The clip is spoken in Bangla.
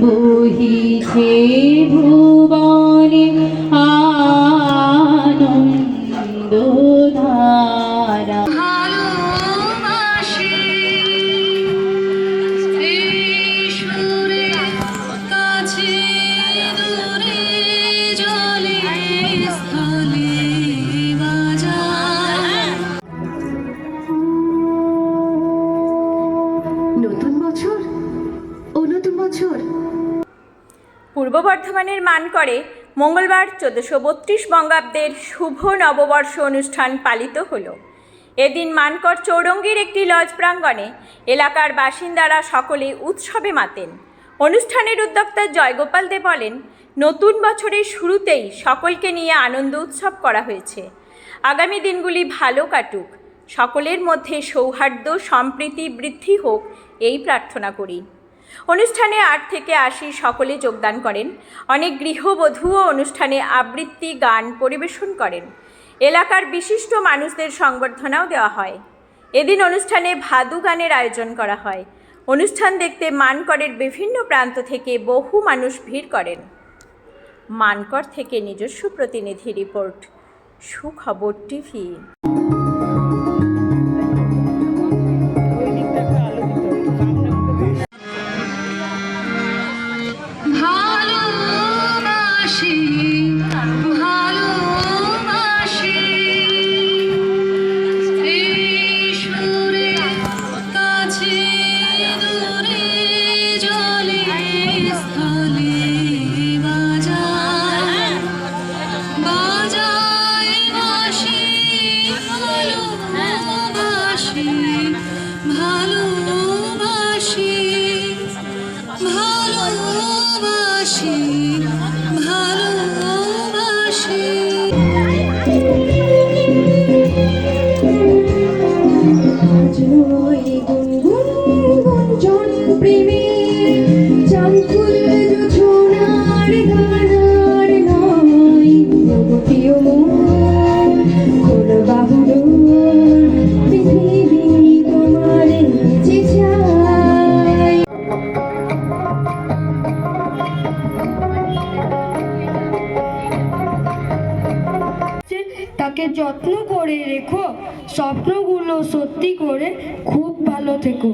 বহিছে ভুবনে বছর? পূর্ব বর্ধমানের মানকরে মঙ্গলবার চোদ্দশো বত্রিশ বঙ্গাব্দের শুভ নববর্ষ অনুষ্ঠান পালিত হলো। এদিন মানকর চৌরঙ্গীর একটি লজ প্রাঙ্গণে এলাকার বাসিন্দারা সকলে উৎসবে মাতেন। অনুষ্ঠানের উদ্যোক্তা জয়গোপাল দে বলেন, নতুন বছরের শুরুতেই সকলকে নিয়ে আনন্দ উৎসব করা হয়েছে। আগামী দিনগুলি ভালো কাটুক। সকলের মধ্যে সৌহার্দ্য, সম্প্রীতি বৃদ্ধি হোক, এই প্রার্থনা করি। অনুষ্ঠানে আট থেকে আশি সকলে যোগদান করেন। অনেক গৃহবধূও অনুষ্ঠানে আবৃত্তি, গান পরিবেশন করেন। এলাকার বিশিষ্ট মানুষদের সংবর্ধনাও দেওয়া হয়। এদিন অনুষ্ঠানে ভাদু গানের আয়োজন করা হয়। অনুষ্ঠান দেখতে মানকরের বিভিন্ন প্রান্ত থেকে বহু মানুষ ভিড় করেন। মানকর থেকে নিজস্ব প্রতিনিধি রিপোর্ট, সুখবর টিভি। গুঞ্জন প্রেমে চাঁদফুল তাকে যত্ন করে রেখো। স্বপ্নগুলো সত্যি করে খুব ভালো থেকো।